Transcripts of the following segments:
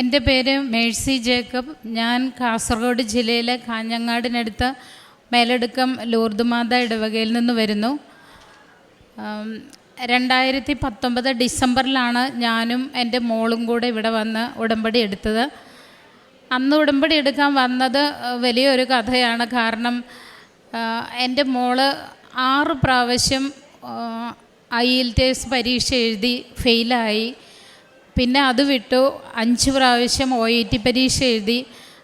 എന്റെ പേര് Mercy Jacob. ഞാൻ കാസർഗോഡ് ജില്ലയിലെ കാഞ്ഞങ്ങാടിനടുത്ത് മേലടുക്കം ലൂർദുമാത ഇടവകയിൽ നിന്ന് വരുന്നു. രണ്ടായിരത്തി പത്തൊമ്പത് ഡിസംബറിലാണ് ഞാനും എന്റെ മോളും കൂടെ ഇവിടെ വന്ന് ഉടമ്പടി എടുത്തത്. അന്ന് ഉടമ്പടി എടുക്കാൻ വന്നത് വലിയൊരു കഥയാണ്. കാരണം എന്റെ മോൾ ആറ് പ്രാവശ്യം ഐ എൽ ടി എസ് പരീക്ഷ എഴുതി ഫെയിലായി. പിന്നെ അത് വിട്ടു. അഞ്ച് പ്രാവശ്യം ഒ ഇ ടി പരീക്ഷ എഴുതി.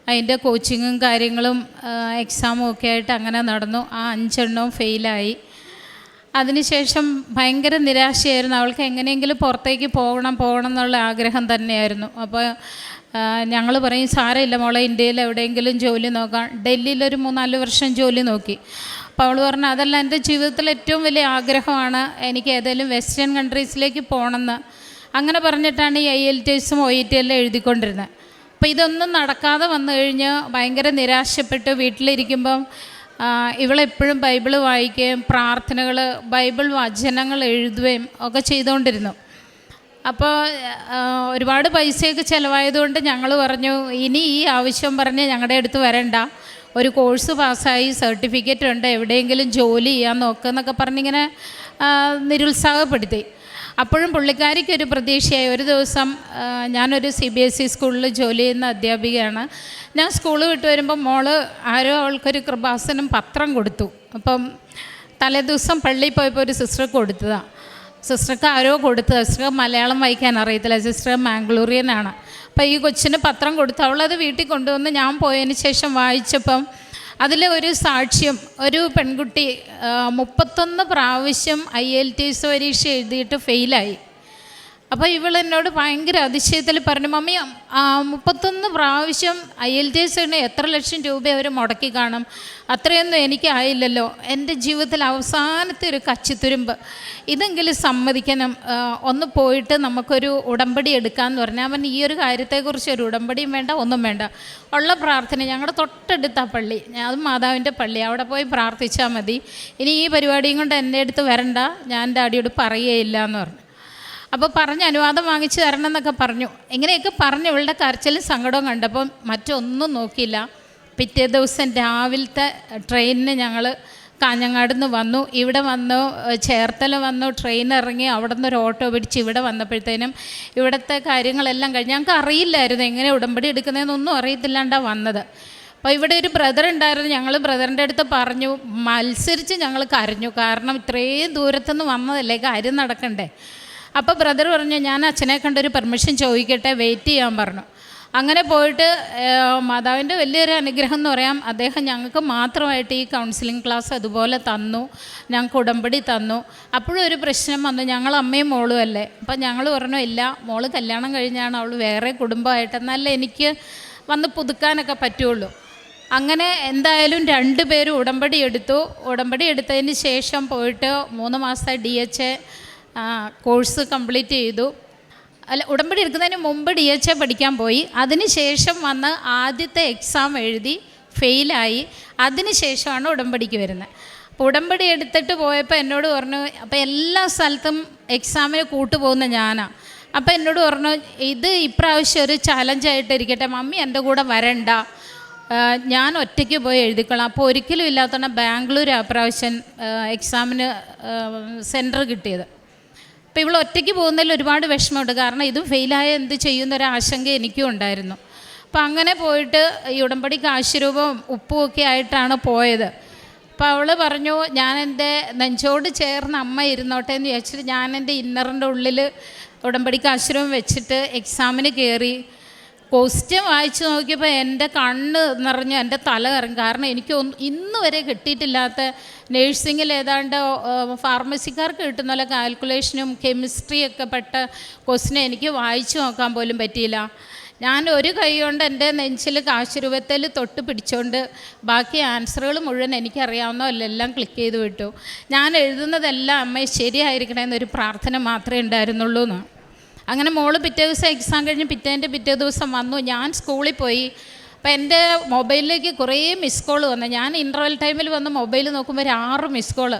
അതിന്റെ കോച്ചിങ്ങും കാര്യങ്ങളും എക്സാമും ഒക്കെ ആയിട്ട് അങ്ങനെ നടന്നു. ആ അഞ്ചെണ്ണവും ഫെയിലായി അതിനുശേഷം ഭയങ്കര നിരാശയായിരുന്നു. അവൾക്ക് എങ്ങനെയെങ്കിലും പുറത്തേക്ക് പോകണം പോകണം എന്നുള്ള ആഗ്രഹം തന്നെയായിരുന്നു. അപ്പോൾ ഞങ്ങൾ പറയും സാരമില്ല മോളെ ഇന്ത്യയിൽ എവിടെയെങ്കിലും ജോലി നോക്കാം. ഡൽഹിയിലൊരു മൂന്നാൽ വർഷം ജോലി നോക്കി. അപ്പോൾ അവൾ പറഞ്ഞു അതല്ല എന്റെ ജീവിതത്തിൽ ഏറ്റവും വലിയ ആഗ്രഹമാണ് എനിക്ക് ഏതെങ്കിലും വെസ്റ്റേൺ കൺട്രീസിലേക്ക് പോകണമെന്ന്. അങ്ങനെ പറഞ്ഞിട്ടാണ് ഈ ഐ എൽ ടി എസും ഒ ഇ ടി എല്ലാം എഴുതിക്കൊണ്ടിരുന്നത്. അപ്പോൾ ഇതൊന്നും നടക്കാതെ വന്നു കഴിഞ്ഞ് ഭയങ്കര നിരാശപ്പെട്ട്. വീട്ടിലിരിക്കുമ്പം ഇവളെപ്പോഴും ബൈബിൾ വായിക്കുകയും പ്രാർത്ഥനകൾ ബൈബിൾ വചനങ്ങൾ എഴുതുകയും ഒക്കെ ചെയ്തുകൊണ്ടിരുന്നു. അപ്പോൾ ഒരുപാട് പൈസയൊക്കെ ചിലവായതുകൊണ്ട് ഞങ്ങൾ പറഞ്ഞു ഇനി ഈ ആവശ്യം പറഞ്ഞ് ഞങ്ങളുടെ അടുത്ത് വരണ്ട. ഒരു കോഴ്സ് പാസ്സായി സർട്ടിഫിക്കറ്റ് ഉണ്ട് എവിടെയെങ്കിലും ജോലി ചെയ്യാൻ നോക്കുക എന്നൊക്കെ പറഞ്ഞിങ്ങനെ നിരുത്സാഹപ്പെടുത്തി. അപ്പോഴും പുള്ളിക്കാരിക്ക് ഒരു പ്രതീക്ഷയായി. ഒരു ദിവസം ഞാനൊരു സി ബി എസ് ഇ സ്കൂളിൽ ജോലി ചെയ്യുന്ന അധ്യാപികയാണ്. ഞാൻ സ്കൂൾ വിട്ട് വരുമ്പോൾ മോൾ ആരോ അവൾക്കൊരു കൃപാസനം പത്രം കൊടുത്തു. അപ്പം തലേദിവസം പള്ളിയിൽ പോയപ്പോൾ ഒരു സിസ്റ്റർ കൊടുത്തതാണ് സിസ്റ്റർക്ക് ആരോ കൊടുത്തത്. സിസ്റ്റർ മലയാളം വായിക്കാൻ അറിയത്തില്ല. സിസ്റ്റർ മാംഗ്ലൂരിയനാണ് അപ്പോൾ ഈ കൊച്ചിന് പത്രം കൊടുത്തു. അവളത് വീട്ടിൽ കൊണ്ടുവന്ന് ഞാൻ പോയതിന് ശേഷം വായിച്ചപ്പം അതിൽ ഒരു സാക്ഷ്യം ഒരു പെൺകുട്ടി മുപ്പത്തൊന്ന് പ്രാവശ്യം ഐ എൽ ടി എസ് പരീക്ഷ എഴുതിയിട്ട് ഫെയിലായി. അപ്പോൾ ഇവൾ എന്നോട് ഭയങ്കര അതിശയത്തിൽ പറഞ്ഞു മമ്മി മുപ്പത്തൊന്ന് പ്രാവശ്യം ഐ എൽ ടി എസിന് എത്ര ലക്ഷം രൂപ അവർ മുടക്കി കാണും? അത്രയൊന്നും എനിക്ക് ആയില്ലല്ലോ. എന്റെ ജീവിതത്തിൽ അവസാനത്തെ ഒരു കച്ചിത്തുരുമ്പ്. ഇതെങ്കിലും സമ്മതിക്കണം. ഒന്ന് പോയിട്ട് നമുക്കൊരു ഉടമ്പടി എടുക്കാമെന്ന് പറഞ്ഞാൽ അവൻ ഈ ഒരു കാര്യത്തെക്കുറിച്ച് ഒരു ഉടമ്പടിയും വേണ്ട ഒന്നും വേണ്ട. ഉള്ള പ്രാർത്ഥന ഞങ്ങളുടെ തൊട്ടടുത്ത പള്ളി. അത് മാതാവിന്റെ പള്ളി. അവിടെ പോയി പ്രാർത്ഥിച്ചാൽ മതി. ഇനി ഈ പരിപാടിയും കൊണ്ട് എന്റെ അടുത്ത് വരണ്ട. ഞാൻ അടിയോട് പറയുകയില്ല എന്ന് പറഞ്ഞു. അപ്പോൾ പറഞ്ഞ് അനുവാദം വാങ്ങിച്ച് തരണം എന്നൊക്കെ പറഞ്ഞു. ഇങ്ങനെയൊക്കെ പറഞ്ഞു ഇവളുടെ കരച്ചിലും സങ്കടവും കണ്ടപ്പം മറ്റൊന്നും നോക്കിയില്ല. പിറ്റേ ദിവസം രാവിലത്തെ ട്രെയിനിന് ഞങ്ങൾ കാഞ്ഞങ്ങാട് നിന്ന് വന്നു. ഇവിടെ വന്നു ചേർത്തല വന്നു ട്രെയിൻ ഇറങ്ങി അവിടെ നിന്ന് ഒരു ഓട്ടോ പിടിച്ച് ഇവിടെ വന്നപ്പോഴത്തേനും ഇവിടുത്തെ കാര്യങ്ങളെല്ലാം കഴിഞ്ഞ്. ഞങ്ങൾക്ക് അറിയില്ലായിരുന്നു എങ്ങനെ ഉടമ്പടി എടുക്കുന്നതെന്നൊന്നും അറിയത്തില്ലാണ്ടാണ് വന്നത്. അപ്പോൾ ഇവിടെ ഒരു ബ്രദർ ഉണ്ടായിരുന്നു. ഞങ്ങൾ ബ്രദറിന്റെ അടുത്ത് പറഞ്ഞു മത്സരിച്ച് ഞങ്ങൾ കരഞ്ഞു. കാരണം ഇത്രയും ദൂരത്തുനിന്ന് വന്നതല്ലേ കാര്യം നടക്കണ്ടേ? അപ്പോൾ ബ്രദർ പറഞ്ഞു ഞാൻ അച്ഛനെ കണ്ടൊരു പെർമിഷൻ ചോദിക്കട്ടെ വെയിറ്റ് ചെയ്യാൻ പറഞ്ഞു. അങ്ങനെ പോയിട്ട് മാതാവിന്റെ വലിയൊരു അനുഗ്രഹം എന്ന് പറയാം അദ്ദേഹം ഞങ്ങൾക്ക് മാത്രമായിട്ട് ഈ കൗൺസിലിംഗ് ക്ലാസ് അതുപോലെ തന്നു ഞങ്ങൾക്ക് ഉടമ്പടി തന്നു. അപ്പോഴും ഒരു പ്രശ്നം വന്നു ഞങ്ങൾ അമ്മയും മോളും അല്ലേ? അപ്പം ഞങ്ങൾ പറഞ്ഞു ഇല്ല മോൾ കല്യാണം കഴിഞ്ഞാണ് അവൾ വേറെ കുടുംബമായിട്ട് എന്നാലേ എനിക്ക് വന്ന് പുതുക്കാനൊക്കെ പറ്റുള്ളൂ. അങ്ങനെ എന്തായാലും രണ്ടുപേരും ഉടമ്പടി എടുത്തു. ഉടമ്പടി എടുത്തതിന് ശേഷം പോയിട്ട് മൂന്ന് മാസത്തെ D H A course complete ചെയ്തു. അല്ല ഉടമ്പടി എടുക്കുന്നതിന് മുമ്പ് ഡി എച്ച് എ പഠിക്കാൻ പോയി. അതിന് ശേഷം വന്ന് ആദ്യത്തെ എക്സാം എഴുതി ഫെയിലായി അതിന് ശേഷമാണ് ഉടമ്പടിക്ക് വരുന്നത്. അപ്പോൾ ഉടമ്പടി എടുത്തിട്ട് പോയപ്പോൾ എന്നോട് പറഞ്ഞു അപ്പോൾ എല്ലാ സ്ഥലത്തും എക്സാമിന് കൂട്ടുപോകുന്ന ഞാനാണ് അപ്പോൾ എന്നോട് പറഞ്ഞു ഇത് ഇപ്രാവശ്യം ഒരു ചലഞ്ചായിട്ട് ഇരിക്കട്ടെ മമ്മി എന്റെ കൂടെ വരണ്ട. ഞാൻ ഒറ്റയ്ക്ക് പോയി എഴുതിക്കൊള്ളാം അപ്പോൾ ഒരിക്കലും ഇല്ലാത്തതാണ് ബാംഗ്ലൂർ ആ പ്രാവശ്യം എക്സാമിന് സെന്റർ കിട്ടിയത്. അപ്പോൾ ഇവൾ ഒറ്റയ്ക്ക് പോകുന്നതിൽ ഒരുപാട് വിഷമമുണ്ട്. കാരണം ഇത് ഫെയിലായ എന്ത് ചെയ്യുന്നൊരു ആശങ്ക എനിക്കും ഉണ്ടായിരുന്നു. അപ്പോൾ അങ്ങനെ പോയിട്ട് ഈ ഉടമ്പടി കാശുരൂപം ഉപ്പും ഒക്കെ ആയിട്ടാണ് പോയത്. അപ്പോൾ അവൾ പറഞ്ഞു ഞാൻ എന്റെ നെഞ്ചോട് ചേർന്ന് അമ്മ ഇരുന്നോട്ടെ എന്ന് വിചാരിച്ചിട്ട് ഞാൻ എന്റെ ഇന്നറിന്റെ ഉള്ളിൽ ഉടമ്പടി കാശുരൂപം വെച്ചിട്ട് എക്സാമിന് കയറി ക്വസ്റ്റ്യൻ വായിച്ചു നോക്കിയപ്പോൾ എന്റെ കണ്ണ് നിറഞ്ഞു എന്റെ തല കറങ്ങി. കാരണം എനിക്ക് ഇന്ന് വരെ കിട്ടിയിട്ടില്ലാത്ത നേഴ്സിങ്ങിൽ ഏതാണ്ട് ഫാർമസിക്കാർക്ക് കിട്ടുന്ന പോലെ കാൽക്കുലേഷനും കെമിസ്ട്രിയൊക്കെ പെട്ട ക്വസ്റ്റിനെ എനിക്ക് വായിച്ചു നോക്കാൻ പോലും പറ്റിയില്ല. ഞാൻ ഒരു കൈ കൊണ്ട് എന്റെ നെഞ്ചിൽ കാശുരൂപത്തിൽ തൊട്ട് പിടിച്ചുകൊണ്ട് ബാക്കി ആൻസറുകൾ മുഴുവൻ എനിക്കറിയാവുന്ന എല്ലാം ക്ലിക്ക് ചെയ്ത് വിട്ടു. ഞാൻ എഴുതുന്നതെല്ലാം അമ്മയെ ശരിയായിരിക്കണമെന്നൊരു പ്രാർത്ഥന മാത്രമേ ഉണ്ടായിരുന്നുള്ളൂ എന്ന് അങ്ങനെ മോൾ പിറ്റേ ദിവസം എക്സാം കഴിഞ്ഞ് പിറ്റേന്റെ പിറ്റേ ദിവസം വന്നു. ഞാൻ സ്കൂളിൽ പോയി. അപ്പം എന്റെ മൊബൈലിലേക്ക് കുറേ മിസ് കോൾ വന്നു. ഞാൻ ഇന്റർവെൽ ടൈമിൽ വന്ന് മൊബൈൽ നോക്കുമ്പോൾ ഒരു ആറ് മിസ് കോൾ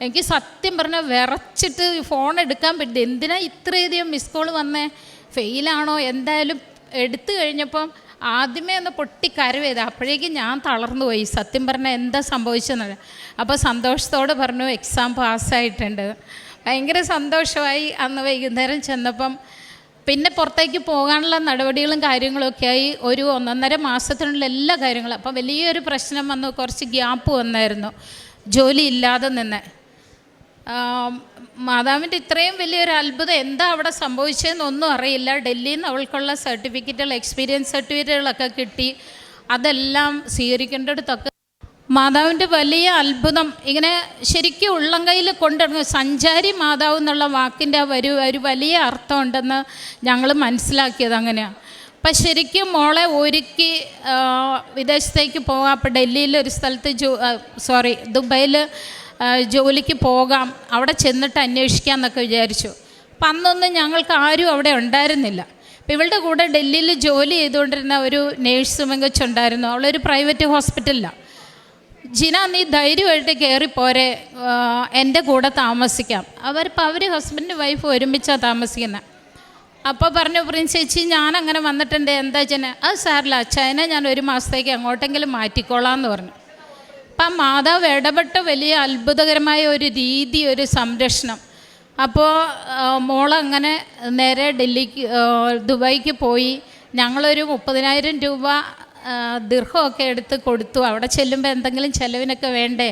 എനിക്ക് സത്യം പറഞ്ഞാൽ വിറച്ചിട്ട് ഫോൺ എടുക്കാൻ പറ്റില്ല. എന്തിനാ ഇത്രയധികം മിസ് കോൾ വന്നേ? ഫെയിലാണോ എന്തായാലും എടുത്തു കഴിഞ്ഞപ്പം ആദ്യമേ ഒന്ന് പൊട്ടി കരവേത് അപ്പോഴേക്കും ഞാൻ തളർന്നു പോയി. സത്യം പറഞ്ഞാൽ എന്താ സംഭവിച്ചെന്ന് അപ്പോൾ സന്തോഷത്തോടെ പറഞ്ഞു എക്സാം പാസ്സായിട്ടുണ്ട് ഭയങ്കര സന്തോഷമായി അന്ന് വൈകുന്നേരം ചെന്നപ്പം പിന്നെ പുറത്തേക്ക് പോകാനുള്ള നടപടികളും കാര്യങ്ങളും ഒക്കെ ആയി ഒരു ഒന്നൊന്നര മാസത്തിനുള്ള എല്ലാ കാര്യങ്ങളും. അപ്പം വലിയൊരു പ്രശ്നം വന്നു. കുറച്ച് ഗ്യാപ്പ് വന്നായിരുന്നു. ജോലി ഇല്ലാതെ നിന്ന്. മാതാവിന്റെ ഇത്രയും വലിയൊരു അത്ഭുതം എന്താ അവിടെ സംഭവിച്ചതെന്നൊന്നും അറിയില്ല. ഡൽഹിയിൽ നിന്ന് അവൾക്കുള്ള സർട്ടിഫിക്കറ്റുകൾ എക്സ്പീരിയൻസ് സർട്ടിഫിക്കറ്റുകളൊക്കെ കിട്ടി. അതെല്ലാം സ്വീകരിക്കേണ്ടടുത്തൊക്കെ മാതാവിന്റെ വലിയ അത്ഭുതം ഇങ്ങനെ ശരിക്കും ഉള്ളം കയ്യിൽ കൊണ്ടിറങ്ങും സഞ്ചാരി മാതാവ് എന്നുള്ള വാക്കിന്റെ ഒരു ഒരു വലിയ അർത്ഥമുണ്ടെന്ന് ഞങ്ങൾ മനസ്സിലാക്കിയത് അങ്ങനെയാണ് അപ്പം ശരിക്കും മോളെ ഒരുക്കി വിദേശത്തേക്ക് പോകാം. അപ്പം ഡൽഹിയിൽ ഒരു സ്ഥലത്ത് ജോ സോറി ദുബൈയിൽ ജോലിക്ക് പോകാം. അവിടെ ചെന്നിട്ട് അന്വേഷിക്കാം എന്നൊക്കെ വിചാരിച്ചു. അപ്പം അന്നൊന്നും ഞങ്ങൾക്ക് ആരും അവിടെ ഉണ്ടായിരുന്നില്ല. അപ്പം ഇവളുടെ കൂടെ ഡൽഹിയിൽ ജോലി ചെയ്തുകൊണ്ടിരുന്ന ഒരു നേഴ്സ് മെങ്കച്ചുണ്ടായിരുന്നു അവളൊരു പ്രൈവറ്റ് ഹോസ്പിറ്റലിലാണ് ജിന നീ ധൈര്യമായിട്ട് പോരെ. എന്റെ കൂടെ താമസിക്കാം. അവരിപ്പോൾ അവർ ഹസ്ബൻഡ് വൈഫ് ഒരുമിച്ചാണ് താമസിക്കുന്നത് അപ്പോൾ പറഞ്ഞു പ്രിൻസ് ചേച്ചി ഞാൻ അങ്ങനെ വന്നിട്ടുണ്ട്. എന്താ ചെന്നെ അത് സാറില്ല അച്ഛനെ ഞാൻ ഒരു മാസത്തേക്ക് അങ്ങോട്ടെങ്കിലും മാറ്റിക്കോളാം എന്ന് പറഞ്ഞു. അപ്പം മാതാവ് ഇടപെട്ട വലിയ അത്ഭുതകരമായ ഒരു രീതി ഒരു സംരക്ഷണം. അപ്പോൾ മോളങ്ങനെ നേരെ ഡൽഹിക്ക് ദുബായിക്ക് പോയി. ഞങ്ങളൊരു മുപ്പതിനായിരം രൂപ ദീർഘമൊക്കെ എടുത്ത് കൊടുത്തു. അവിടെ ചെല്ലുമ്പോൾ എന്തെങ്കിലും ചിലവിനൊക്കെ വേണ്ടേ?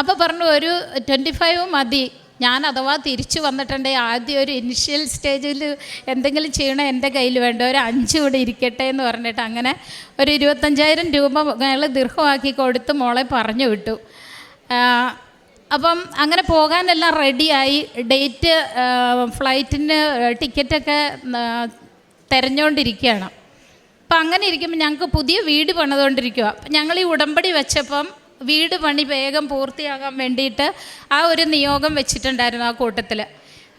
അപ്പോൾ പറഞ്ഞു ഒരു ട്വന്റി ഫൈവ് മതി. ഞാൻ അഥവാ തിരിച്ചു വന്നിട്ടുണ്ടെങ്കിൽ ആദ്യം ഒരു ഇനിഷ്യൽ സ്റ്റേജിൽ എന്തെങ്കിലും ചെയ്യണോ എന്റെ കയ്യിൽ വേണ്ട? ഒരു അഞ്ച് ഇവിടെ ഇരിക്കട്ടെ എന്ന് പറഞ്ഞിട്ട് അങ്ങനെ ഒരു ഇരുപത്തഞ്ചായിരം രൂപ ഞങ്ങൾ ദീർഘമാക്കി കൊടുത്ത് മോളെ പറഞ്ഞു വിട്ടു. അപ്പം അങ്ങനെ പോകാനെല്ലാം റെഡിയായി ഡേറ്റ് ഫ്ലൈറ്റിന് ടിക്കറ്റൊക്കെ തിരഞ്ഞുകൊണ്ടിരിക്കുകയാണ് അപ്പം അങ്ങനെ ഇരിക്കുമ്പോൾ ഞങ്ങൾക്ക് പുതിയ വീട് പണിതുകൊണ്ടിരിക്കുക അപ്പം ഞങ്ങൾ ഈ ഉടമ്പടി വെച്ചപ്പം വീട് പണി വേഗം പൂർത്തിയാകാൻ വേണ്ടിയിട്ട് ആ ഒരു നിയോഗം വെച്ചിട്ടുണ്ടായിരുന്നു ആ കൂട്ടത്തിൽ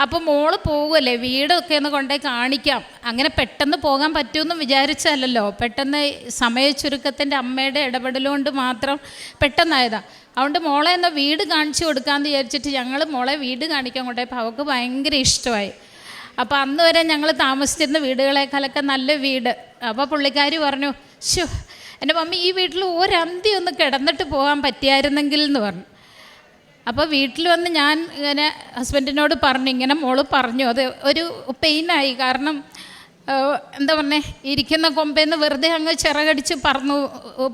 അപ്പോൾ മോൾ പോകുമല്ലേ വീടൊക്കെ ഒന്ന് കൊണ്ടേ കാണിക്കാം. അങ്ങനെ പെട്ടെന്ന് പോകാൻ പറ്റുമെന്ന് വിചാരിച്ചല്ലോ പെട്ടെന്ന് സമയ ചുരുക്കത്തിന്റെ അമ്മയുടെ ഇടപെടലുകൊണ്ട് മാത്രം പെട്ടെന്നായതാണ് അതുകൊണ്ട് മോളെ എന്നാൽ വീട് കാണിച്ചു കൊടുക്കാമെന്ന് വിചാരിച്ചിട്ട് ഞങ്ങൾ മോളെ വീട് കാണിക്കാൻ കൊണ്ടുപോയപ്പോൾ അവൾക്ക് ഭയങ്കര ഇഷ്ടമായി. അപ്പോൾ അന്ന് വരെ ഞങ്ങൾ താമസിച്ചിരുന്ന വീടുകളെക്കാളൊക്കെ നല്ല വീട്. അപ്പോൾ പുള്ളിക്കാരി പറഞ്ഞു ഷോ എന്റെ മമ്മി ഈ വീട്ടിൽ ഒരന്തി ഒന്ന് കിടന്നിട്ട് പോകാൻ പറ്റിയായിരുന്നെങ്കിൽ എന്ന് പറഞ്ഞു. അപ്പോൾ വീട്ടിൽ വന്ന് ഞാൻ ഇങ്ങനെ ഹസ്ബൻഡിനോട് പറഞ്ഞു ഇങ്ങനെ മോൾ പറഞ്ഞു അത് ഒരു പെയിനായി കാരണം എന്താ പറഞ്ഞേ ഇരിക്കുന്ന കൊമ്പേന്ന് വെറുതെ അങ്ങ് ചിറകടിച്ച് പറന്നു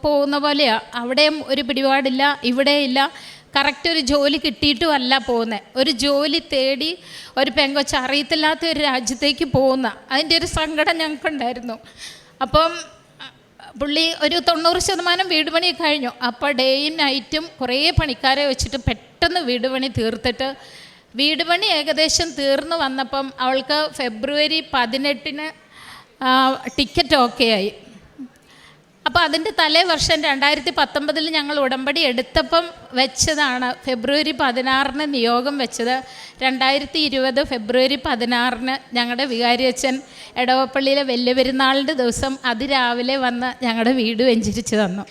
പോകുന്ന പോലെയാണ് അവിടെയും ഒരു പിടിപാടില്ല ഇവിടെയില്ല കറക്റ്റ് ഒരു ജോലി കിട്ടിയിട്ടുമല്ല പോകുന്നത് ഒരു ജോലി തേടി ഒരു പെങ്കൊച്ച അറിയത്തില്ലാത്ത ഒരു രാജ്യത്തേക്ക് പോകുന്ന അതിന്റെ ഒരു സങ്കടം ഞങ്ങൾക്കുണ്ടായിരുന്നു. അപ്പം പുള്ളി ഒരു തൊണ്ണൂറ് ശതമാനം വീട് പണി കഴിഞ്ഞു. അപ്പോൾ ഡേയും നൈറ്റും കുറേ പണിക്കാരെ വെച്ചിട്ട് പെട്ടെന്ന് വീട് പണി തീർത്തിട്ട് വീട് പണി ഏകദേശം തീർന്നു വന്നപ്പം അവൾക്ക് ഫെബ്രുവരി പതിനെട്ടിന് ടിക്കറ്റ് ഓക്കെ ആയി. അപ്പോൾ അതിന്റെ തലേ വർഷം രണ്ടായിരത്തി പത്തൊമ്പതിൽ ഞങ്ങൾ ഉടമ്പടി എടുത്തപ്പം വെച്ചതാണ്. ഫെബ്രുവരി പതിനാറിന് നിയോഗം വെച്ചത്. രണ്ടായിരത്തി ഇരുപത് ഫെബ്രുവരി പതിനാറിന് ഞങ്ങളുടെ വികാരി അച്ഛൻ എടവപ്പള്ളിയിലെ വലിയ പെരുന്നാളിന്റെ ദിവസം അതിരാവിലെ വന്ന് ഞങ്ങളുടെ വീട് വെഞ്ചരിച്ച് തന്നു.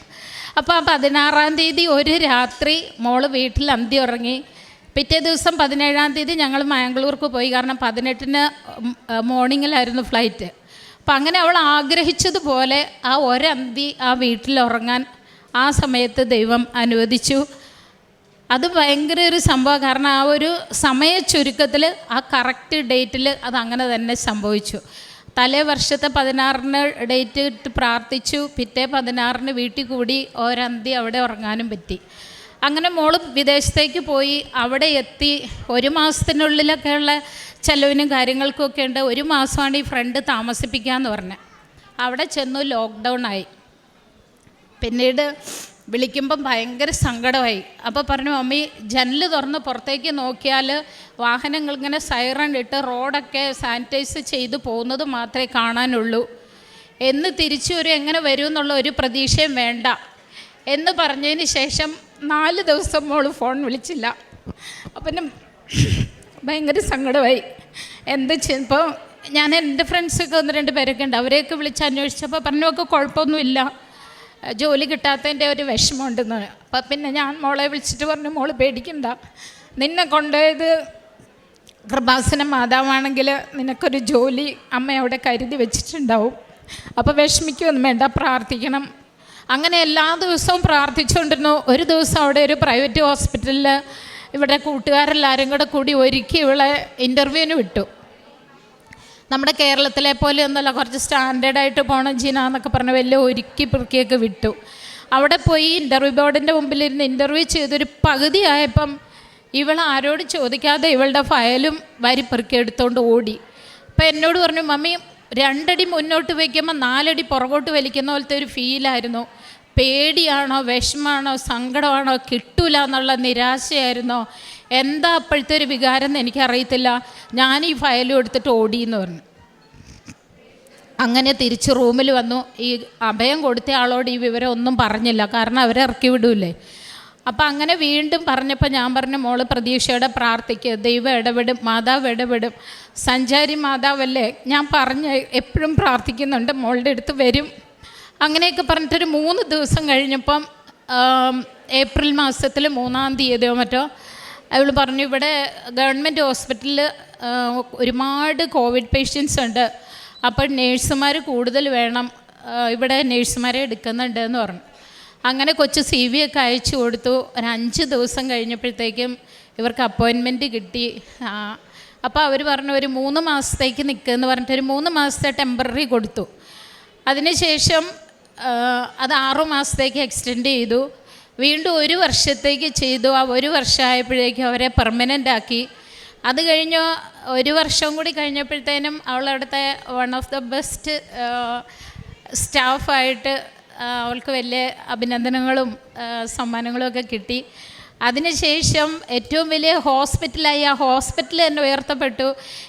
അപ്പോൾ ആ പതിനാറാം തീയതി ഒരു രാത്രി മോൾ വീട്ടിൽ അന്തി ഉറങ്ങി. പിറ്റേ ദിവസം പതിനേഴാം തീയതി ഞങ്ങൾ മാംഗ്ലൂർക്ക് പോയി. കാരണം പതിനെട്ടിന് മോർണിംഗിലായിരുന്നു ഫ്ലൈറ്റ്. അപ്പം അങ്ങനെ അവൾ ആഗ്രഹിച്ചതുപോലെ ആ ഒരന്തി ആ വീട്ടിൽ ഉറങ്ങാൻ ആ സമയത്ത് ദൈവം അനുവദിച്ചു. അത് ഭയങ്കര ഒരു സംഭവം കാരണം ആ ഒരു സമയ ചുരുക്കത്തിൽ ആ കറക്റ്റ് ഡേറ്റിൽ അത് അങ്ങനെ തന്നെ സംഭവിച്ചു. തലേ വർഷത്തെ പതിനാറിന് ഡേറ്റ് ഇട്ട് പ്രാർത്ഥിച്ചു പിറ്റേ പതിനാറിന് വീട്ടിൽ കൂടി ഒരന്തി അവിടെ ഉറങ്ങാനും പറ്റി. അങ്ങനെ മോൾ വിദേശത്തേക്ക് പോയി അവിടെ എത്തി. ഒരു മാസത്തിനുള്ളിലൊക്കെയുള്ള ചെലവിനും കാര്യങ്ങൾക്കൊക്കെ ഉണ്ട്. ഒരു മാസമാണ് ഈ ഫ്രണ്ട് താമസിപ്പിക്കാമെന്ന് പറഞ്ഞത് അവിടെ ചെന്നു ലോക്ക്ഡൗൺ ആയി. പിന്നീട് വിളിക്കുമ്പം ഭയങ്കര സങ്കടമായി. അപ്പോൾ പറഞ്ഞു മമ്മി ജനൽ തുറന്ന് പുറത്തേക്ക് നോക്കിയാൽ വാഹനങ്ങൾ ഇങ്ങനെ സൈറൺ ഇട്ട് റോഡൊക്കെ സാനിറ്റൈസ് ചെയ്ത് പോകുന്നത് മാത്രമേ കാണാനുള്ളൂ. എന്ന് തിരിച്ചു വരും എങ്ങനെ വരും എന്നുള്ള ഒരു പ്രതീക്ഷയും വേണ്ട. എന്ന് പറഞ്ഞതിന് ശേഷം നാല് ദിവസം മോൾ ഫോൺ വിളിച്ചില്ല. അപ്പം ഭയങ്കര സങ്കടമായി. എന്ത് ഇപ്പോൾ ഞാൻ എന്റെ ഫ്രണ്ട്സൊക്കെ ഒന്ന് രണ്ട് പേരൊക്കെ ഉണ്ട്. അവരെയൊക്കെ വിളിച്ച് അന്വേഷിച്ചപ്പോൾ പറഞ്ഞൊക്കെ കുഴപ്പമൊന്നുമില്ല ജോലി കിട്ടാത്തതിന്റെ ഒരു വിഷമമുണ്ടെന്ന്. അപ്പം പിന്നെ ഞാൻ മോളെ വിളിച്ചിട്ട് പറഞ്ഞു മോൾ പേടിക്കണ്ട. നിന്നെ കൊണ്ടുപോയത് കൃപാസന മാതാവാണെങ്കിൽ നിനക്കൊരു ജോലി അമ്മ അവിടെ കരുതി വെച്ചിട്ടുണ്ടാവും. അപ്പോൾ വിഷമിക്കൊന്നും വേണ്ട പ്രാർത്ഥിക്കണം. അങ്ങനെ എല്ലാ ദിവസവും പ്രാർത്ഥിച്ചുകൊണ്ടിരുന്നു. ഒരു ദിവസം അവിടെ ഒരു പ്രൈവറ്റ് ഹോസ്പിറ്റലിൽ ഇവിടെ കൂട്ടുകാരെല്ലാവരും കൂടെ കൂടി ഒരുക്കി ഇവളെ ഇന്റർവ്യൂവിന് വിട്ടു. നമ്മുടെ കേരളത്തിലെ പോലെ ഒന്നുമല്ല കുറച്ച് സ്റ്റാൻഡേർഡായിട്ട് പോകണം ജീന എന്നൊക്കെ പറഞ്ഞ് വലിയ ഒരുക്കി പെറുക്കിയൊക്കെ വിട്ടു. അവിടെ പോയി ഇന്റർവ്യൂ ബോർഡിന്റെ മുമ്പിലിരുന്ന് ഇന്റർവ്യൂ ചെയ്തൊരു പകുതിയായപ്പം ഇവൾ ആരോട് ചോദിക്കാതെ ഇവളുടെ ഫയലും വരി പെറുക്കി ഓടി. അപ്പം എന്നോട് പറഞ്ഞു മമ്മി രണ്ടടി മുന്നോട്ട് വയ്ക്കുമ്പോൾ നാലടി പുറകോട്ട് വലിക്കുന്ന പോലത്തെ ഒരു ഫീലായിരുന്നു പേടിയാണോ വിഷമാണോ സങ്കടമാണോ കിട്ടൂല എന്നുള്ള നിരാശയായിരുന്നോ. എന്താ അപ്പോഴത്തെ ഒരു വികാരം എന്ന് എനിക്കറിയത്തില്ല. ഞാൻ ഈ ഫയലും എടുത്തിട്ട് ഓടി എന്ന് പറഞ്ഞു. അങ്ങനെ തിരിച്ച് റൂമിൽ വന്നു. ഈ അഭയം കൊടുത്ത ആളോട് ഈ വിവരം ഒന്നും പറഞ്ഞില്ല. കാരണം അവരെ ഇറക്കി വിടൂലേ അപ്പം അങ്ങനെ വീണ്ടും പറഞ്ഞപ്പോൾ ഞാൻ പറഞ്ഞു മോൾ പ്രതീക്ഷയോടെ പ്രാർത്ഥിക്കുക ദൈവം ഇടപെടും മാതാവ് ഇടപെടും. സഞ്ചാരി മാതാവല്ലേ? ഞാൻ പറഞ്ഞ് എപ്പോഴും പ്രാർത്ഥിക്കുന്നുണ്ട് മോളുടെ അടുത്ത് വരും. അങ്ങനെയൊക്കെ പറഞ്ഞിട്ടൊരു മൂന്ന് ദിവസം കഴിഞ്ഞപ്പം ഏപ്രിൽ മാസത്തിൽ മൂന്നാം തീയതിയോ മറ്റോ അവൾ പറഞ്ഞു ഇവിടെ ഗവൺമെന്റ് ഹോസ്പിറ്റലിൽ ഒരുപാട് കോവിഡ് പേഷ്യൻസ് ഉണ്ട്. അപ്പോൾ നേഴ്സുമാർ കൂടുതൽ വേണം ഇവിടെ നേഴ്സുമാരെ എടുക്കുന്നുണ്ട് എന്ന് പറഞ്ഞു. അങ്ങനെ കൊച്ചു സി വി ഒക്കെ അയച്ചു കൊടുത്തു. ഒരു അഞ്ച് ദിവസം കഴിഞ്ഞപ്പോഴത്തേക്കും ഇവർക്ക് അപ്പോയിൻമെന്റ് കിട്ടി. അപ്പോൾ അവർ പറഞ്ഞു ഒരു മൂന്ന് മാസത്തേക്ക് നിൽക്കുമെന്ന് പറഞ്ഞിട്ട് ഒരു മൂന്ന് മാസത്തെ ടെമ്പററി കൊടുത്തു. അതിനുശേഷം അത് ആറു മാസത്തേക്ക് എക്സ്റ്റെൻഡ് ചെയ്തു. വീണ്ടും ഒരു വർഷത്തേക്ക് ചെയ്തു. ആ ഒരു വർഷമായപ്പോഴേക്കും അവരെ പെർമനന്റ് ആക്കി. അത് കഴിഞ്ഞ് ഒരു വർഷം കൂടി കഴിഞ്ഞപ്പോഴത്തേനും അവളവിടുത്തെ വൺ ഓഫ് ദ ബെസ്റ്റ് സ്റ്റാഫായിട്ട് അവൾക്ക് വലിയ അഭിനന്ദനങ്ങളും സമ്മാനങ്ങളും ഒക്കെ കിട്ടി. അതിനുശേഷം ഏറ്റവും വലിയ ഹോസ്പിറ്റലായി ആ ഹോസ്പിറ്റൽ തന്നെ ഉയർത്തപ്പെട്ടു.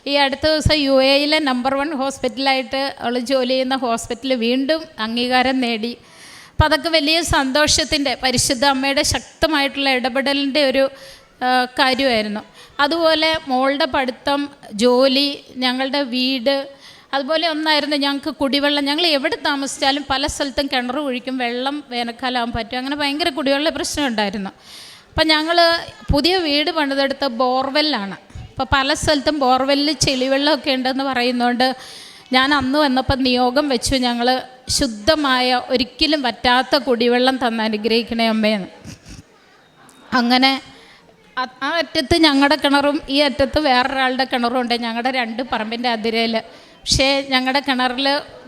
ഈ അടുത്ത ദിവസം യു എയിലെ നമ്പർ വൺ ഹോസ്പിറ്റലായിട്ട് അവൾ ജോലി ചെയ്യുന്ന ഹോസ്പിറ്റൽ വീണ്ടും അംഗീകാരം നേടി. അപ്പം അതൊക്കെ വലിയ സന്തോഷത്തിന്റെ പരിശുദ്ധ അമ്മയുടെ ശക്തമായിട്ടുള്ള ഇടപെടലിന്റെ ഒരു കാര്യമായിരുന്നു. അതുപോലെ മോളുടെ പഠിത്തം ജോലി ഞങ്ങളുടെ വീട് അതുപോലെ ഒന്നായിരുന്നു ഞങ്ങൾക്ക് കുടിവെള്ളം. ഞങ്ങൾ എവിടെ താമസിച്ചാലും പല സ്ഥലത്തും കിണർ ഒഴിക്കും വെള്ളം വേനൽക്കാലമാകാൻ പറ്റും. അങ്ങനെ ഭയങ്കര കുടിവെള്ള പ്രശ്നം ഉണ്ടായിരുന്നു. അപ്പം ഞങ്ങൾ പുതിയ വീട് പണിതെടുത്ത ബോർവെല്ലാണ് അപ്പോൾ പല സ്ഥലത്തും ബോർവെല്ലിൽ ചെളിവെള്ളമൊക്കെ ഉണ്ടെന്ന് പറയുന്നതുകൊണ്ട് ഞാൻ അന്ന് വന്നപ്പോൾ നിയോഗം വെച്ചു ഞങ്ങൾ ശുദ്ധമായ ഒരിക്കലും പറ്റാത്ത കുടിവെള്ളം തന്ന് അനുഗ്രഹിക്കണേ അമ്മയെന്ന് അങ്ങനെ ആ അറ്റത്ത് ഞങ്ങളുടെ കിണറും ഈ അറ്റത്ത് വേറൊരാളുടെ കിണറും ഉണ്ട്. ഞങ്ങളുടെ രണ്ട് പറമ്പിന്റെ അതിരയിൽ പക്ഷേ ഞങ്ങളുടെ കിണറിൽ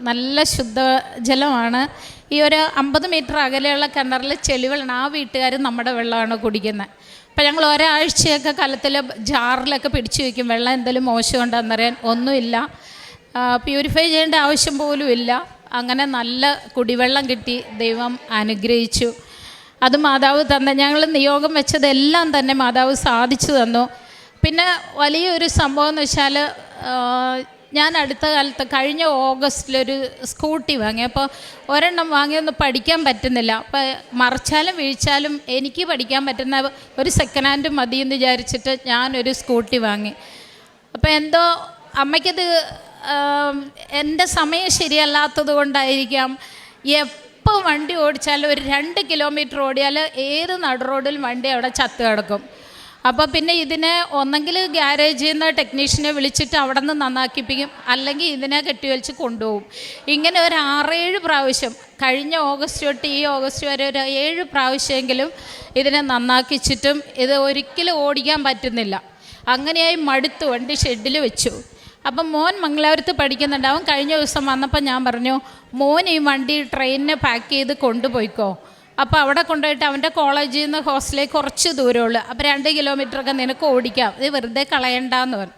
നല്ല ശുദ്ധജലമാണ് ഈ ഒരു അമ്പത് മീറ്റർ അകലെയുള്ള കിണറിൽ ചെളിവെള്ളം ആ വീട്ടുകാർ നമ്മുടെ വെള്ളമാണ് കുടിക്കുന്നത് അപ്പം ഞങ്ങൾ ഒരാഴ്ചയൊക്കെ കലത്തിൽ ജാറിലൊക്കെ പിടിച്ചു വയ്ക്കും വെള്ളം എന്തെങ്കിലും മോശമുണ്ടെന്നറിയാൻ ഒന്നുമില്ല. പ്യൂരിഫൈ ചെയ്യേണ്ട ആവശ്യം പോലും ഇല്ല. അങ്ങനെ നല്ല കുടിവെള്ളം കിട്ടി. ദൈവം അനുഗ്രഹിച്ചു. അത് മാതാവ് തന്ന ഞങ്ങൾ നിയോഗം വെച്ചതെല്ലാം തന്നെ മാതാവ് സാധിച്ചു തന്നു. പിന്നെ വലിയൊരു സംഭവം എന്ന് വെച്ചാൽ ഞാൻ അടുത്ത കാലത്ത് കഴിഞ്ഞ ഓഗസ്റ്റിലൊരു സ്കൂട്ടി വാങ്ങി. അപ്പോൾ ഒരെണ്ണം വാങ്ങിയൊന്നും പഠിക്കാൻ പറ്റുന്നില്ല. അപ്പോൾ മറിച്ചാലും വീഴ്ചാലും എനിക്ക് പഠിക്കാൻ പറ്റുന്ന ഒരു സെക്കൻഡ് ഹാൻഡ് മതി എന്ന് വിചാരിച്ചിട്ട് ഞാനൊരു സ്കൂട്ടി വാങ്ങി. അപ്പോൾ എന്തോ അമ്മയ്ക്കത് എന്റെ സമയം ശരിയല്ലാത്തത് കൊണ്ടായിരിക്കാം. എപ്പോൾ വണ്ടി ഓടിച്ചാലും ഒരു രണ്ട് കിലോമീറ്റർ ഓടിയാൽ ഏത് നടു റോഡിലും വണ്ടി അവിടെ ചത്ത് കിടക്കും. അപ്പോൾ പിന്നെ ഇതിനെ ഒന്നെങ്കിൽ ഗ്യാരേജിൽ നിന്ന് ടെക്നീഷ്യനെ വിളിച്ചിട്ട് അവിടെ നിന്ന് നന്നാക്കിപ്പിക്കും. അല്ലെങ്കിൽ ഇതിനെ കെട്ടിവലിച്ച് കൊണ്ടുപോകും. ഇങ്ങനെ ഒരു ആറേഴ് പ്രാവശ്യം കഴിഞ്ഞ ഓഗസ്റ്റ് തൊട്ട് ഈ ഓഗസ്റ്റ് വരെ ഒരു ഏഴ് പ്രാവശ്യമെങ്കിലും ഇതിനെ നന്നാക്കിച്ചിട്ടും ഇത് ഒരിക്കലും ഓടിക്കാൻ പറ്റുന്നില്ല. അങ്ങനെയായി മടുത്തു വണ്ടി ഷെഡിൽ വെച്ചു. അപ്പം മോൻ മംഗലാപുരത്ത് പഠിക്കുന്നുണ്ട്. അവൻ കഴിഞ്ഞ ദിവസം വന്നപ്പോൾ ഞാൻ പറഞ്ഞു മോൻ ഈ വണ്ടി ട്രെയിനിനെ പാക്ക് ചെയ്ത് കൊണ്ടുപോയിക്കോ. അപ്പോൾ അവിടെ കൊണ്ടുപോയിട്ട് അവന്റെ കോളേജിൽ നിന്ന് ഹോസ്റ്റലിലേക്ക് കുറച്ച് ദൂരമുള്ളൂ അപ്പോൾ രണ്ട് കിലോമീറ്ററൊക്കെ നിനക്ക് ഓടിക്കാം. ഇത് വെറുതെ കളയണ്ടെന്ന് പറഞ്ഞു.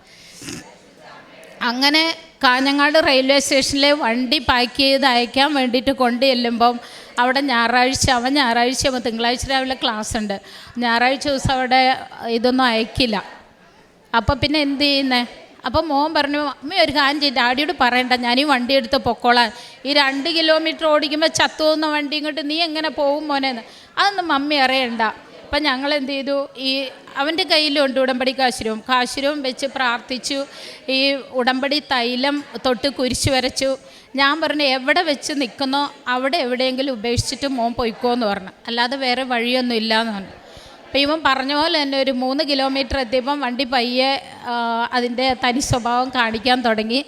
അങ്ങനെ കാഞ്ഞങ്ങാട് റെയിൽവേ സ്റ്റേഷനിലെ വണ്ടി പാക്ക് ചെയ്ത് അയക്കാൻ വേണ്ടിയിട്ട് കൊണ്ട് ചെല്ലുമ്പം അവിടെ ഞായറാഴ്ച അവൻ ഞായറാഴ്ച ആകുമ്പോൾ തിങ്കളാഴ്ച രാവിലെ ക്ലാസ് ഉണ്ട്. ഞായറാഴ്ച ദിവസം അവിടെ ഇതൊന്നും അയക്കില്ല. അപ്പം പിന്നെ എന്ത് ചെയ്യുന്നേ? അപ്പം മോൻ പറഞ്ഞു അമ്മ ഒരു കാര്യം ചെയ്യും ഡാഡിയോട് പറയണ്ട. ഞാൻ ഈ വണ്ടി എടുത്ത് പൊക്കോളാൻ ഈ രണ്ട് കിലോമീറ്റർ ഓടിക്കുമ്പോൾ ചത്തുവന്ന വണ്ടി ഇങ്ങോട്ട് നീ എങ്ങനെ പോകും മോനെന്ന് അതൊന്നും മമ്മി അറിയണ്ട. അപ്പം ഞങ്ങൾ എന്ത് ചെയ്തു? ഈ അവന്റെ കയ്യിലുണ്ട് ഉടമ്പടി കാശുരവും. കാശുരവും വെച്ച് പ്രാർത്ഥിച്ചു. ഈ ഉടമ്പടി തൈലം തൊട്ട് കുരിശു വരച്ചു. ഞാൻ പറഞ്ഞു എവിടെ വെച്ച് നിൽക്കുന്നോ അവിടെ എവിടെയെങ്കിലും ഉപേക്ഷിച്ചിട്ട് മോൻ പൊയ്ക്കോ എന്ന് പറഞ്ഞു. അല്ലാതെ വേറെ വഴിയൊന്നും ഇല്ല എന്ന് പറഞ്ഞു. അപ്പം ഇവൻ പറഞ്ഞ പോലെ തന്നെ ഒരു മൂന്ന് കിലോമീറ്റർ എത്തിയപ്പം വണ്ടി പയ്യെ അതിന്റെ തനി സ്വഭാവം കാണിക്കാൻ തുടങ്ങി.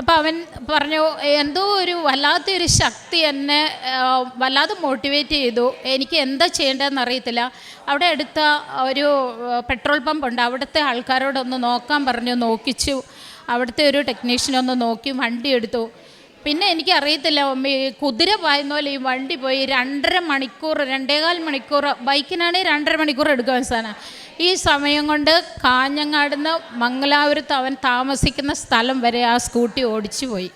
അപ്പോൾ അവൻ പറഞ്ഞു എന്തോ ഒരു വല്ലാത്തൊരു ശക്തി എന്നെ വല്ലാതെ മോട്ടിവേറ്റ് ചെയ്തു. എനിക്ക് എന്താ ചെയ്യേണ്ടതെന്ന് അറിയത്തില്ല. അവിടെ അടുത്ത ഒരു പെട്രോൾ പമ്പ് ഉണ്ട്. അവിടുത്തെ ആൾക്കാരോടൊന്ന് നോക്കാൻ പറഞ്ഞു നോക്കിച്ചു. അവിടുത്തെ ഒരു ടെക്നീഷ്യനൊന്ന് നോക്കി വണ്ടി എടുത്തു. പിന്നെ എനിക്ക് അറിയത്തില്ല ഉമ്മി, ഈ കുതിര പായുന്ന പോലെ ഈ വണ്ടി പോയി രണ്ടര മണിക്കൂർ രണ്ടേകാൽ മണിക്കൂർ ബൈക്കിനാണെങ്കിൽ രണ്ടര മണിക്കൂർ എടുക്കാൻ സാധനം ഈ സമയം കൊണ്ട് കാഞ്ഞങ്ങാടുന്ന് മംഗലാപുരത്ത് അവൻ താമസിക്കുന്ന സ്ഥലം വരെ ആ സ്കൂട്ടി ഓടിച്ചു പോയി.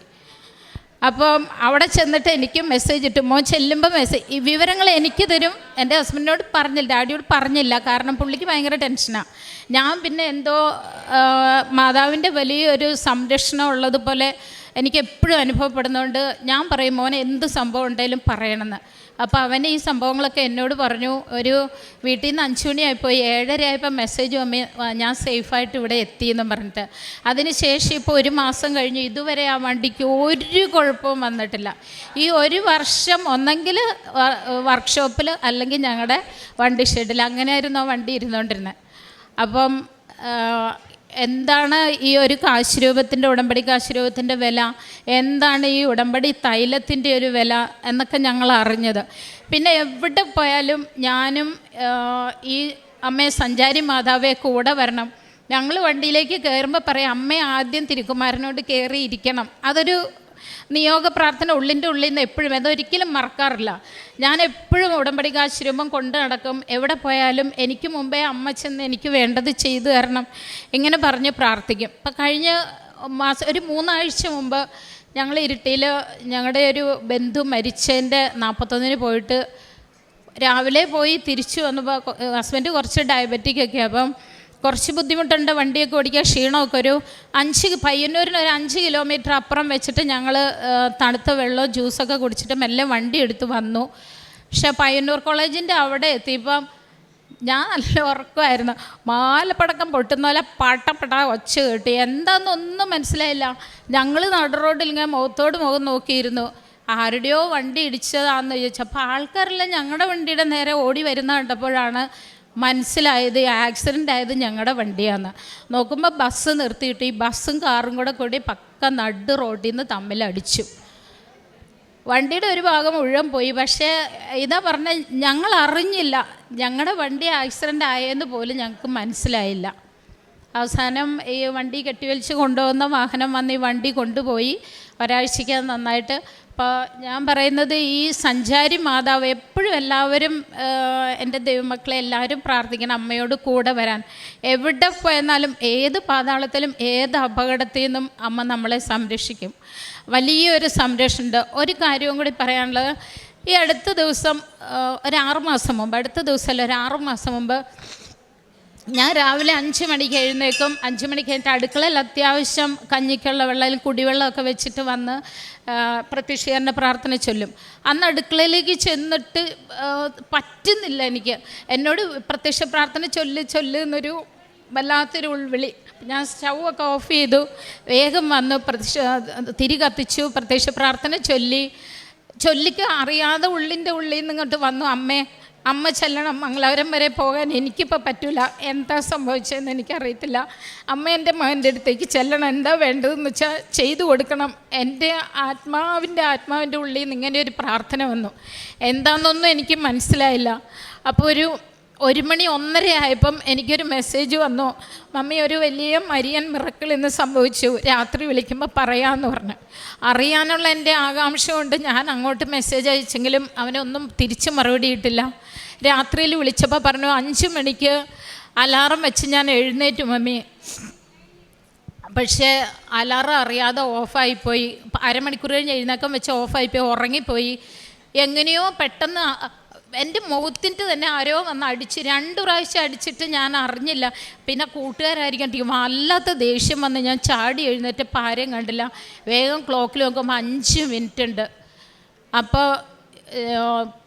അപ്പം അവിടെ ചെന്നിട്ട് എനിക്ക് മെസ്സേജ് ഇട്ടു. മോൻ ചെല്ലുമ്പോൾ മെസ്സേജ് ഈ വിവരങ്ങൾ എനിക്ക് തരും. എന്റെ ഹസ്ബൻഡിനോട് പറഞ്ഞില്ല ഡാഡിയോട് പറഞ്ഞില്ല. കാരണം പുള്ളിക്ക് ഭയങ്കര ടെൻഷനാണ് ഞാൻ പിന്നെ എന്തോ മാതാവിന്റെ വലിയൊരു സംരക്ഷണം ഉള്ളതുപോലെ എനിക്ക് എപ്പോഴും അനുഭവപ്പെടുന്നതുകൊണ്ട് ഞാൻ പറയും മോനെ എന്ത് സംഭവം ഉണ്ടെങ്കിലും പറയണമെന്ന് അപ്പോൾ അവൻ ഈ സംഭവങ്ങളൊക്കെ എന്നോട് പറഞ്ഞു. ഒരു വീട്ടിൽ നിന്ന് അഞ്ച് മണിയായിപ്പോയി. ഏഴര ആയപ്പോൾ മെസ്സേജ് അമ്മ ഞാൻ സേഫായിട്ട് ഇവിടെ എത്തിയെന്നും പറഞ്ഞിട്ട്. അതിനുശേഷം ഇപ്പോൾ ഒരു മാസം കഴിഞ്ഞു ഇതുവരെ ആ വണ്ടിക്ക് ഒരു കുഴപ്പവും വന്നിട്ടില്ല. ഈ ഒരു വർഷം ഒന്നെങ്കിൽ വർക്ക്ഷോപ്പിൽ അല്ലെങ്കിൽ ഞങ്ങളുടെ വണ്ടി ഷെഡിൽ അങ്ങനെയായിരുന്നു ആ വണ്ടി ഇരുന്നുകൊണ്ടിരുന്നത് അപ്പം എന്താണ് ഈ ഒരു കാശുരൂപത്തിന്റെ ഉടമ്പടി കാശുരൂപത്തിന്റെ വില? എന്താണ് ഈ ഉടമ്പടി തൈലത്തിന്റെ ഒരു വില എന്നൊക്കെ ഞങ്ങൾ അറിഞ്ഞത്. പിന്നെ എവിടെ പോയാലും ഞാനും ഈ അമ്മയെ സഞ്ചാരി മാതാവെ കൂടെ വരണം. ഞങ്ങൾ വണ്ടിയിലേക്ക് കയറുമ്പോൾ പറയാം അമ്മ ആദ്യം തിരുക്കുമാരനോട് കയറി ഇരിക്കണം അതൊരു നിയോഗ പ്രാർത്ഥന ഉള്ളിന്റെ ഉള്ളിൽ നിന്ന് എപ്പോഴും അതൊരിക്കലും മറക്കാറില്ല. ഞാൻ എപ്പോഴും ഉടമ്പടി കാശ്രമം കൊണ്ട് നടക്കും. എവിടെ പോയാലും എനിക്ക് മുമ്പേ അമ്മ ചെന്ന് എനിക്ക് വേണ്ടത് ചെയ്തു തരണം. ഇങ്ങനെ പറഞ്ഞ് പ്രാർത്ഥിക്കും. അപ്പം കഴിഞ്ഞ മാസം ഒരു മൂന്നാഴ്ച മുമ്പ് ഞങ്ങൾ ഇരുട്ടിയിൽ ഞങ്ങളുടെ ഒരു ബന്ധു മരിച്ചതിന്റെ നാൽപ്പത്തൊന്നിന് പോയിട്ട് രാവിലെ പോയി തിരിച്ചു വന്നപ്പോൾ ഹസ്ബൻഡ് കുറച്ച് ഡയബറ്റിക് ഒക്കെ അപ്പം കുറച്ച് ബുദ്ധിമുട്ടുണ്ട് വണ്ടിയൊക്കെ ഓടിക്കാൻ ക്ഷീണമൊക്കെ ഒരു അഞ്ച് പയ്യന്നൂരിന് ഒരു അഞ്ച് കിലോമീറ്റർ അപ്പുറം വെച്ചിട്ട് ഞങ്ങൾ തണുത്ത വെള്ളവും ജ്യൂസൊക്കെ കുടിച്ചിട്ട് മെല്ലെ വണ്ടി എടുത്ത് വന്നു. പക്ഷേ പയ്യന്നൂർ കോളേജിന്റെ അവിടെ എത്തിയപ്പം ഞാൻ നല്ല ഉറക്കമായിരുന്നു. മാലപ്പടക്കം പൊട്ടുന്ന പോലെ പട്ടപ്പെട്ട ഒച്ച കേട്ടി എന്താണെന്നൊന്നും മനസ്സിലായില്ല. ഞങ്ങൾ നടു റോഡിൽ ഇങ്ങനെ മുഖത്തോട് മുഖം നോക്കിയിരുന്നു. ആരുടെയോ വണ്ടി ഇടിച്ചതാണെന്ന് ചോദിച്ചു അപ്പോൾ ആൾക്കാരെല്ലാം ഞങ്ങളുടെ വണ്ടിയുടെ നേരെ ഓടി വരുന്ന കണ്ടപ്പോഴാണ് മനസ്സിലായത് ആക്സിഡന്റ് ആയത് ഞങ്ങളുടെ വണ്ടിയാണ് നോക്കുമ്പോൾ ബസ് നിർത്തിയിട്ട് ഈ ബസ്സും കാറും കൂടെ കൂടി പക്ക നട് റോഡിൽ നിന്ന് തമ്മിൽ അടിച്ചു. വണ്ടിയുടെ ഒരു ഭാഗം മുഴുവൻ പോയി. പക്ഷേ ഇതാ പറഞ്ഞ ഞങ്ങൾ അറിഞ്ഞില്ല. ഞങ്ങളുടെ വണ്ടി ആക്സിഡന്റ് ആയെന്ന് പോലും ഞങ്ങൾക്ക് മനസ്സിലായില്ല. അവസാനം ഈ വണ്ടി കെട്ടിവലിച്ച് കൊണ്ടുപോകുന്ന വാഹനം വന്ന് ഈ വണ്ടി കൊണ്ടുപോയി. ഒരാഴ്ചയ്ക്ക് നന്നായിട്ട് അപ്പോൾ ഞാൻ പറയുന്നത് ഈ സഞ്ചാരി മാതാവ് എപ്പോഴും എല്ലാവരും എന്റെ ദൈവമക്കളെ എല്ലാവരും പ്രാർത്ഥിക്കണം അമ്മയോട് കൂടെ വരാൻ. എവിടെ പോയെന്നാലും ഏത് പാതാളത്തിലും ഏത് അപകടത്തിൽ നിന്നും അമ്മ നമ്മളെ സംരക്ഷിക്കും. വലിയൊരു സംരക്ഷണമുണ്ട്. ഒരു കാര്യവും കൂടി പറയാനുള്ളത് ഈ അടുത്ത ദിവസം ഒരു ആറുമാസം മുമ്പ് അടുത്ത ദിവസമല്ല ഒരു ആറുമാസം മുമ്പ് ഞാൻ രാവിലെ അഞ്ച് മണിക്ക് എഴുന്നേക്കും അഞ്ച് മണിക്ക് കഴിഞ്ഞിട്ട് അടുക്കളയിൽ അത്യാവശ്യം കഞ്ഞിക്കുള്ള വെള്ളം കുടിവെള്ളമൊക്കെ വെച്ചിട്ട് വന്ന് പ്രത്യക്ഷീകരണ പ്രാർത്ഥന ചൊല്ലും. അന്ന് അടുക്കളയിലേക്ക് ചെന്നിട്ട് പറ്റുന്നില്ല എനിക്ക്. എന്നോട് പ്രത്യക്ഷ പ്രാർത്ഥന ചൊല്ല് ചൊല്ലുന്നൊരു വല്ലാത്തൊരു ഉൾവിളി. ഞാൻ സ്റ്റൗ ഒക്കെ ഓഫ് ചെയ്തു. വേഗം വന്ന് പ്രത്യക്ഷ തിരി കത്തിച്ചു പ്രത്യക്ഷ പ്രാർത്ഥന ചൊല്ലി. ചൊല്ലിക്ക് അറിയാതെ ഉള്ളിന്റെ ഉള്ളിൽ നിന്ന് ഇങ്ങോട്ട് വന്നു. അമ്മേ അമ്മ ചെല്ലണം മംഗളാപുരം വരെ പോകാൻ എനിക്കിപ്പോൾ പറ്റില്ല എന്താ സംഭവിച്ചതെന്ന് എനിക്കറിയത്തില്ല. അമ്മ എന്റെ മകന്റെ അടുത്തേക്ക് ചെല്ലണം. എന്താ വേണ്ടതെന്ന് വെച്ചാൽ ചെയ്തു കൊടുക്കണം. എന്റെ ആത്മാവിന്റെ ആത്മാവിന്റെ ഉള്ളിൽ നിന്ന് ഇങ്ങനെ ഒരു പ്രാർത്ഥന വന്നു. എന്താണെന്നൊന്നും എനിക്ക് മനസ്സിലായില്ല. അപ്പോൾ ഒരു ഒരു മണി ഒന്നര ആയപ്പം എനിക്കൊരു മെസ്സേജ് വന്നു. മമ്മി ഒരു വലിയ മരിയൻ മിറക്കിൾ ഇന്ന് സംഭവിച്ചു. രാത്രി വിളിക്കുമ്പോൾ പറയാമെന്ന് പറഞ്ഞു. അറിയാനുള്ള എന്റെ ആകാംക്ഷ കൊണ്ട് ഞാൻ അങ്ങോട്ട് മെസ്സേജ് അയച്ചെങ്കിലും അവനൊന്നും തിരിച്ച് മറുപടി ഇട്ടില്ല. രാത്രിയിൽ വിളിച്ചപ്പോൾ പറഞ്ഞു അഞ്ച് മണിക്ക് അലാറം വെച്ച് ഞാൻ എഴുന്നേറ്റു മമ്മി. പക്ഷേ അലാറം അറിയാതെ ഓഫായിപ്പോയി അരമണിക്കൂർ കഴിഞ്ഞ് എഴുന്നേക്കം വെച്ച് ഓഫായിപ്പോയി ഉറങ്ങിപ്പോയി. എങ്ങനെയോ പെട്ടെന്ന് എന്റെ മുഖത്തിന്റെ തന്നെ ആരോ വന്ന് അടിച്ച് രണ്ട് പ്രാവശ്യം അടിച്ചിട്ട് ഞാൻ അറിഞ്ഞില്ല. പിന്നെ കൂട്ടുകാരായിരിക്കും വല്ലാത്ത ദേഷ്യം വന്ന് ഞാൻ ചാടി എഴുന്നേറ്റ് പാരം കണ്ടില്ല. വേഗം ക്ലോക്കിൽ നോക്കുമ്പോൾ അഞ്ച് മിനിറ്റ് ഉണ്ട് അപ്പോൾ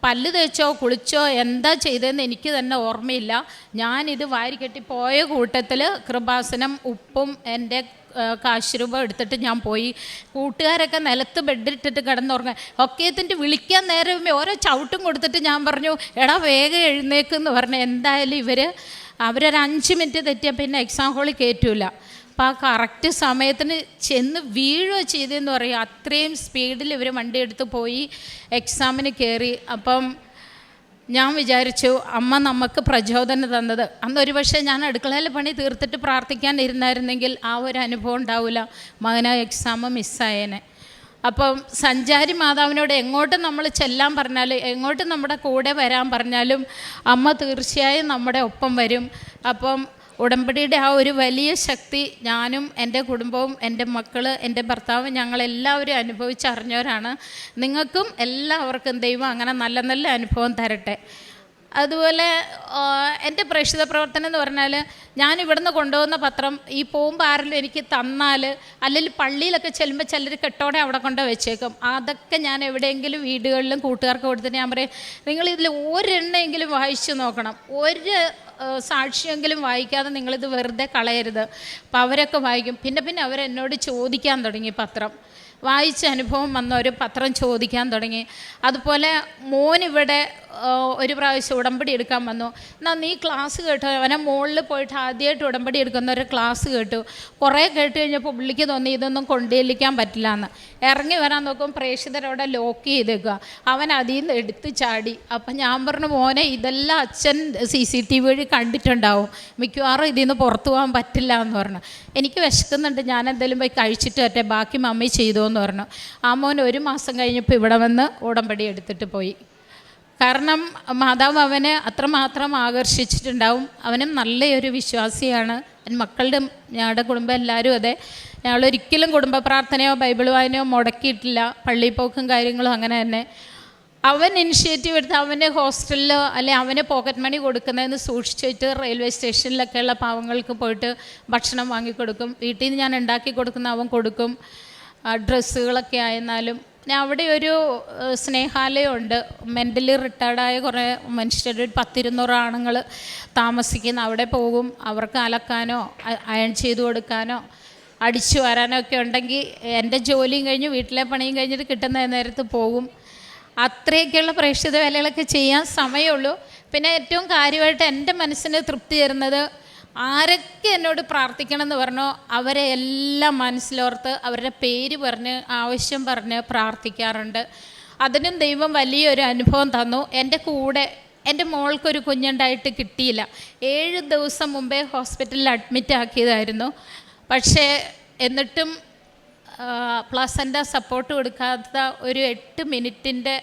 പല്ല് തേച്ചോ കുളിച്ചോ എന്താ ചെയ്തതെന്ന് എനിക്ക് തന്നെ ഓർമ്മയില്ല. ഞാനിത് വാരിക്കെട്ടി പോയ കൂട്ടത്തിൽ കൃപാസനം ഉപ്പും എന്റെ കാശുരൂപം കാശ് രൂപ എടുത്തിട്ട് ഞാൻ പോയി. കൂട്ടുകാരൊക്കെ നിലത്ത് ബെഡിട്ടിട്ട് കിടന്നുറങ്ങാൻ ഒക്കേത്തിന്റെ വിളിക്കാൻ നേരം ഓരോ ചവിട്ടും കൊടുത്തിട്ട് ഞാൻ പറഞ്ഞു എടാ വേഗം എഴുന്നേക്കെന്ന് പറഞ്ഞു എന്തായാലും ഇവർ അവരൊരു അഞ്ച് മിനിറ്റ് തെറ്റിയാൽ പിന്നെ എക്സാം ഹോളിൽ കയറ്റൂല അപ്പോൾ ആ കറക്റ്റ് സമയത്തിന് ചെന്ന് വീഴുക ചെയ്തതെന്ന് പറയും. അത്രയും സ്പീഡിൽ ഇവർ വണ്ടി എടുത്ത് പോയി എക്സാമിന് കയറി അപ്പം ഞാൻ വിചാരിച്ചു അമ്മ നമുക്ക് പ്രചോദനം തന്നത്. അന്ന് ഒരു പക്ഷേ ഞാൻ അടുക്കളയിൽ പണി തീർത്തിട്ട് പ്രാർത്ഥിക്കാൻ ഇരുന്നായിരുന്നെങ്കിൽ ആ ഒരു അനുഭവം ഉണ്ടാവില്ല മകന എക്സാം മിസ്സായേനെ അപ്പം സഞ്ചാരി മാതാവിനോട് എങ്ങോട്ട് നമ്മൾ ചെല്ലാൻ പറഞ്ഞാലും എങ്ങോട്ട് നമ്മുടെ കൂടെ വരാൻ പറഞ്ഞാലും അമ്മ തീർച്ചയായും നമ്മുടെ ഒപ്പം വരും. അപ്പം ഉടമ്പടിയുടെ ആ ഒരു വലിയ ശക്തി ഞാനും എന്റെ കുടുംബവും എന്റെ മക്കൾ എന്റെ ഭർത്താവും ഞങ്ങളെല്ലാവരും അനുഭവിച്ചറിഞ്ഞവരാണ് നിങ്ങൾക്കും എല്ലാവർക്കും ദൈവം അങ്ങനെ നല്ല നല്ല അനുഭവം തരട്ടെ. അതുപോലെ എന്റെ പ്രേക്ഷിത പ്രവർത്തനം എന്ന് പറഞ്ഞാൽ ഞാൻ ഇവിടുന്ന് കൊണ്ടുപോകുന്ന പത്രം ഈ പോകുമ്പോൾ ആരെങ്കിലും എനിക്ക് തന്നാൽ അല്ലെങ്കിൽ പള്ളിയിലൊക്കെ ചെല്ലുമ്പോൾ ചിലർ കെട്ടോടെ അവിടെ കൊണ്ട് വെച്ചേക്കും. അതൊക്കെ ഞാൻ എവിടെയെങ്കിലും വീടുകളിലും കൂട്ടുകാർക്ക് കൊടുത്തിട്ട് ഞാൻ പറയും നിങ്ങൾ ഇതിൽ ഒരെണ്ണമെങ്കിലും വായിച്ചു നോക്കണം. ഒരു സാക്ഷിയെങ്കിലും വായിക്കാതെ നിങ്ങളിത് വെറുതെ കളയരുത്. അപ്പം അവരൊക്കെ വായിക്കും. പിന്നെ പിന്നെ അവരെന്നോട് ചോദിക്കാൻ തുടങ്ങി പത്രം. വായിച്ച അനുഭവം വന്ന ഒരു പത്രം ചോദിക്കാൻ തുടങ്ങി. അതുപോലെ മോനിവിടെ ഇവിടെ ഒരു പ്രാവശ്യം ഉടമ്പടി എടുക്കാൻ വന്നു. എന്നാൽ നീ ക്ലാസ് കേട്ടു. അവനെ മുകളിൽ പോയിട്ട് ആദ്യമായിട്ട് ഉടമ്പടി എടുക്കുന്ന ഒരു ക്ലാസ് കേട്ടു. കുറേ കേട്ട് കഴിഞ്ഞപ്പോൾ പുള്ളിക്ക് തോന്നി ഇതൊന്നും കൊണ്ടേലിക്കാൻ പറ്റില്ല എന്ന് ഇറങ്ങി വരാൻ നോക്കും പ്രേക്ഷിതരവിടെ ലോക്ക് ചെയ്തേക്കുക അവൻ അതിൽ നിന്ന് എടുത്ത് ചാടി. അപ്പം ഞാൻ പറഞ്ഞു മോനെ ഇതെല്ലാം അച്ഛൻ സി സി ടി വി വഴി കണ്ടിട്ടുണ്ടാവും. മിക്കവാറും ഇതിൽ നിന്ന് പുറത്തു പോകാൻ പറ്റില്ല എന്ന് പറഞ്ഞു. എനിക്ക് വിശക്കുന്നുണ്ട്. ഞാൻ എന്തെങ്കിലും പോയി കഴിച്ചിട്ട് പറ്റേ ബാക്കി മമ്മി ചെയ്തോ എന്ന് പറഞ്ഞു. ആ മോൻ ഒരു മാസം കഴിഞ്ഞപ്പോൾ ഇവിടെ വന്ന് ഉടമ്പടി എടുത്തിട്ട് പോയി. കാരണം മാതാവ് അവനെ അത്രമാത്രം ആകർഷിച്ചിട്ടുണ്ടാവും. അവനും നല്ലൊരു വിശ്വാസിയാണ്. മക്കളുടെ ഞങ്ങളുടെ കുടുംബം എല്ലാവരും അതെ. ഞങ്ങളൊരിക്കലും കുടുംബ പ്രാർത്ഥനയോ ബൈബിൾ വായനയോ മുടക്കിയിട്ടില്ല. പള്ളിപ്പോക്കും കാര്യങ്ങളും അങ്ങനെ തന്നെ. അവൻ ഇനിഷ്യേറ്റീവ് എടുത്ത് അവന്റെ ഹോസ്റ്റലിലോ അല്ലെ അവന് പോക്കറ്റ് മണി കൊടുക്കുന്നതെന്ന് സൂക്ഷിച്ചു വെച്ച് റെയിൽവേ സ്റ്റേഷനിലൊക്കെയുള്ള പാവങ്ങൾക്ക് പോയിട്ട് ഭക്ഷണം വാങ്ങിക്കൊടുക്കും. വീട്ടിൽ നിന്ന് ഞാൻ ഉണ്ടാക്കി കൊടുക്കുന്ന അവൻ കൊടുക്കും. ഡ്രസ്സുകളൊക്കെ ആയിരുന്നാലും. അവിടെ ഒരു സ്നേഹാലയമുണ്ട്. മെന്റലി റിട്ടയർഡായ കുറേ മനുഷ്യർ ഒരു പത്തിരുന്നൂറ് ആണുങ്ങൾ താമസിക്കുന്ന അവിടെ പോകും. അവർക്ക് അലക്കാനോ അയൺ ചെയ്തു കൊടുക്കാനോ അടിച്ചു വരാനോ ഒക്കെ ഉണ്ടെങ്കിൽ എന്റെ ജോലിയും കഴിഞ്ഞ് വീട്ടിലെ പണിയും കഴിഞ്ഞിട്ട് കിട്ടുന്ന നേരത്ത് പോകും. അത്രയൊക്കെയുള്ള പ്രേക്ഷിത വേലകളൊക്കെ ചെയ്യാൻ സമയമുള്ളൂ. പിന്നെ ഏറ്റവും കാര്യമായിട്ട് എന്റെ മനസ്സിന് തൃപ്തി തരുന്നത് ആരൊക്കെ എന്നോട് പ്രാർത്ഥിക്കണം എന്ന് പറഞ്ഞോ അവരെ എല്ലാം മനസ്സിലോർത്ത് അവരുടെ പേര് പറഞ്ഞ് ആവശ്യം പറഞ്ഞ് പ്രാർത്ഥിക്കാറുണ്ട്. അതിനും ദൈവം വലിയൊരു അനുഭവം തന്നു. എന്റെ കൂടെ എന്റെ മോൾക്കൊരു കുഞ്ഞുണ്ടായിട്ട് കിട്ടിയില്ല. ഏഴ് ദിവസം മുമ്പേ ഹോസ്പിറ്റലിൽ അഡ്മിറ്റ് ആക്കിയതായിരുന്നു. പക്ഷേ എന്നിട്ടും പ്ലസന്റ സപ്പോർട്ട് കൊടുക്കാത്ത ഒരു എട്ട് മിനിറ്റിന്റെ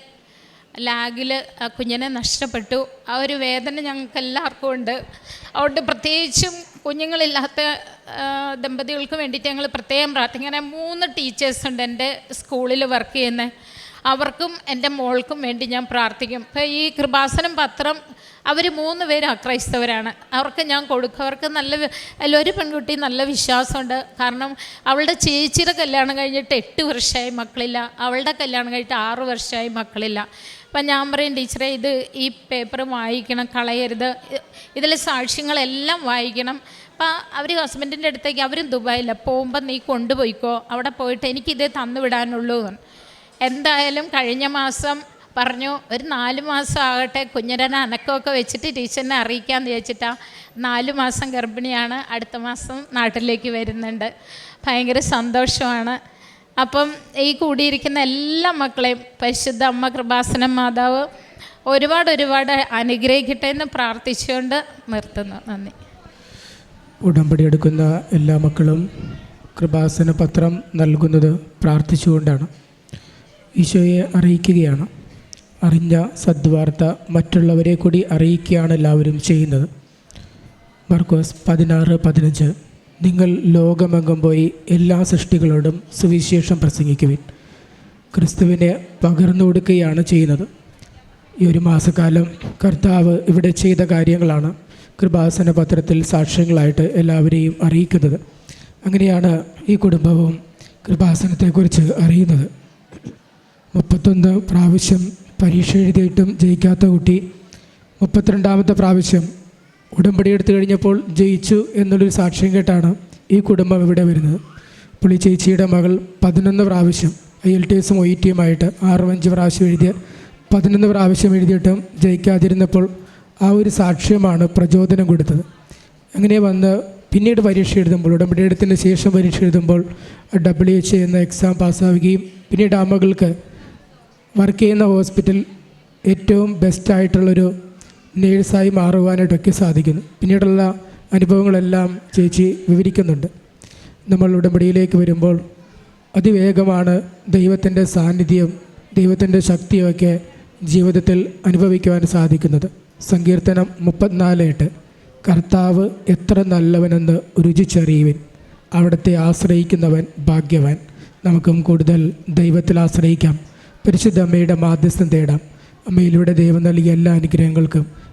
ലാഗിൽ കുഞ്ഞിനെ നഷ്ടപ്പെട്ടു. ആ ഒരു വേദന ഞങ്ങൾക്ക് എല്ലാവർക്കും ഉണ്ട്. അതുകൊണ്ട് പ്രത്യേകിച്ചും കുഞ്ഞുങ്ങളില്ലാത്ത ദമ്പതികൾക്ക് വേണ്ടിയിട്ട് ഞങ്ങൾ പ്രത്യേകം പ്രാർത്ഥിക്കും. ഇങ്ങനെ മൂന്ന് ടീച്ചേഴ്സ് ഉണ്ട് എന്റെ സ്കൂളിൽ വർക്ക് ചെയ്യുന്നത് അവർക്കും എന്റെ മോൾക്കും വേണ്ടി ഞാൻ പ്രാർത്ഥിക്കും. ഇപ്പോൾ ഈ കൃപാസനം പത്രം അവർ മൂന്ന് പേര് അക്രൈസ്തവരാണ് അവർക്ക് ഞാൻ കൊടുക്കും. അവർക്ക് നല്ല അല്ല ഒരു പെൺകുട്ടി നല്ല വിശ്വാസമുണ്ട്. കാരണം അവളുടെ ചേച്ചിയുടെ കല്യാണം കഴിഞ്ഞിട്ട് എട്ട് വർഷമായി മക്കളില്ല. അവളുടെ കല്യാണം കഴിഞ്ഞിട്ട് ആറ് വർഷമായി മക്കളില്ല. അപ്പം ഞാൻ പറയും ടീച്ചറെ ഇത് ഈ പേപ്പർ വായിക്കണം കളയരുത്. ഇതിലെ സാക്ഷ്യങ്ങളെല്ലാം വായിക്കണം. അപ്പം അവർ ഹസ്ബൻഡിന്റെ അടുത്തേക്ക് അവരും ദുബായില്ല പോകുമ്പോൾ നീ കൊണ്ടുപോയിക്കോ. അവിടെ പോയിട്ട് എനിക്കിതേ തന്നു വിടാനുള്ളൂ. എന്തായാലും കഴിഞ്ഞ മാസം പറഞ്ഞു ഒരു നാല് മാസം ആകട്ടെ കുഞ്ഞരനെ അനക്കമൊക്കെ വെച്ചിട്ട് ടീച്ചറിനെ അറിയിക്കാമെന്ന് ചോദിച്ചിട്ടാ നാല് മാസം ഗർഭിണിയാണ് അടുത്ത മാസം നാട്ടിലേക്ക് വരുന്നുണ്ട്. ഭയങ്കര സന്തോഷമാണ്. അപ്പം ഈ കൂടിയിരിക്കുന്ന എല്ലാ മക്കളെയും പരിശുദ്ധ അമ്മ കൃപാസന മാതാവ് ഒരുപാട് ഒരുപാട് അനുഗ്രഹിക്കട്ടെ എന്ന് പ്രാർത്ഥിച്ചുകൊണ്ട് നിർത്തുന്നു. നന്ദി. ഉടമ്പടി എടുക്കുന്ന എല്ലാ മക്കളും കൃപാസന പത്രം നൽകുന്നത് പ്രാർത്ഥിച്ചുകൊണ്ടാണ്. ഈശോയെ അറിയിക്കുകയാണ്. അറിഞ്ഞ സദ്വാർത്ത മറ്റുള്ളവരെ കൂടി അറിയിക്കുകയാണ് എല്ലാവരും ചെയ്യുന്നത്. മർക്കോസ് പതിനാറ് പതിനഞ്ച്. നിങ്ങൾ ലോകമെങ്ങും പോയി എല്ലാ സൃഷ്ടികളോടും സുവിശേഷം പ്രസംഗിക്കുവിൻ. ക്രിസ്തുവിനെ പകർന്നു കൊടുക്കുകയാണ് ചെയ്യുന്നത്. ഈ ഒരു മാസക്കാലം കർത്താവ് ഇവിടെ ചെയ്ത കാര്യങ്ങളാണ് കൃപാസന പത്രത്തിൽ സാക്ഷ്യങ്ങളായിട്ട് എല്ലാവരെയും അറിയിക്കുന്നത്. അങ്ങനെയാണ് ഈ കുടുംബവും കൃപാസനത്തെക്കുറിച്ച് അറിയുന്നത്. മുപ്പത്തൊന്ന് പ്രാവശ്യം പരീക്ഷ എഴുതിയിട്ടും ജയിക്കാത്ത കുട്ടി മുപ്പത്തിരണ്ടാമത്തെ പ്രാവശ്യം ഉടമ്പടി എടുത്തു കഴിഞ്ഞപ്പോൾ ജയിച്ചു എന്നുള്ളൊരു സാക്ഷ്യം കേട്ടാണ് ഈ കുടുംബം ഇവിടെ വരുന്നത്. പുള്ളി ചേച്ചിയുടെ മകൾ പതിനൊന്ന് പ്രാവശ്യം ഐ എൽ ടി എസും ഒ ഇ ടിയുമായിട്ട് ആറും അഞ്ച് പ്രാവശ്യം എഴുതിയ പതിനൊന്ന് പ്രാവശ്യം എഴുതിയിട്ടും ജയിക്കാതിരുന്നപ്പോൾ ആ ഒരു സാക്ഷ്യമാണ് പ്രചോദനം കൊടുത്തത്. അങ്ങനെ വന്ന് പിന്നീട് പരീക്ഷ എഴുതുമ്പോൾ ഉടമ്പടി എടുത്തതിന് ശേഷം പരീക്ഷ എഴുതുമ്പോൾ ഡബ്ല്യു എച്ച് എന്ന എക്സാം പാസ്സാവുകയും പിന്നീട് ആ മകൾക്ക് വർക്ക് ചെയ്യുന്ന ഹോസ്പിറ്റൽ ഏറ്റവും ബെസ്റ്റായിട്ടുള്ളൊരു നേഴ്സായി മാറുവാനായിട്ടൊക്കെ സാധിക്കുന്നു. പിന്നീടുള്ള അനുഭവങ്ങളെല്ലാം ചേച്ചി വിവരിക്കുന്നുണ്ട്. നമ്മൾ ഉടമ്പടിയിലേക്ക് വരുമ്പോൾ അതിവേഗമാണ് ദൈവത്തിന്റെ സാന്നിധ്യം ദൈവത്തിന്റെ ശക്തിയൊക്കെ ജീവിതത്തിൽ അനുഭവിക്കുവാൻ സാധിക്കുന്നത്. സങ്കീർത്തനം മുപ്പത്തിനാല് എട്ട് കർത്താവ് എത്ര നല്ലവനെന്ന് രുചിച്ചറിയുവിൻ. അവിടുത്തെ ആശ്രയിക്കുന്നവൻ ഭാഗ്യവാൻ. നമുക്കും കൂടുതൽ ദൈവത്തിൽ ആശ്രയിക്കാം. പരിശുദ്ധ അമ്മയുടെ മാധ്യസ്ഥം തേടാം. അമ്മയിലൂടെ ദൈവം നൽകിയ എല്ലാ അനുഗ്രഹങ്ങൾക്കും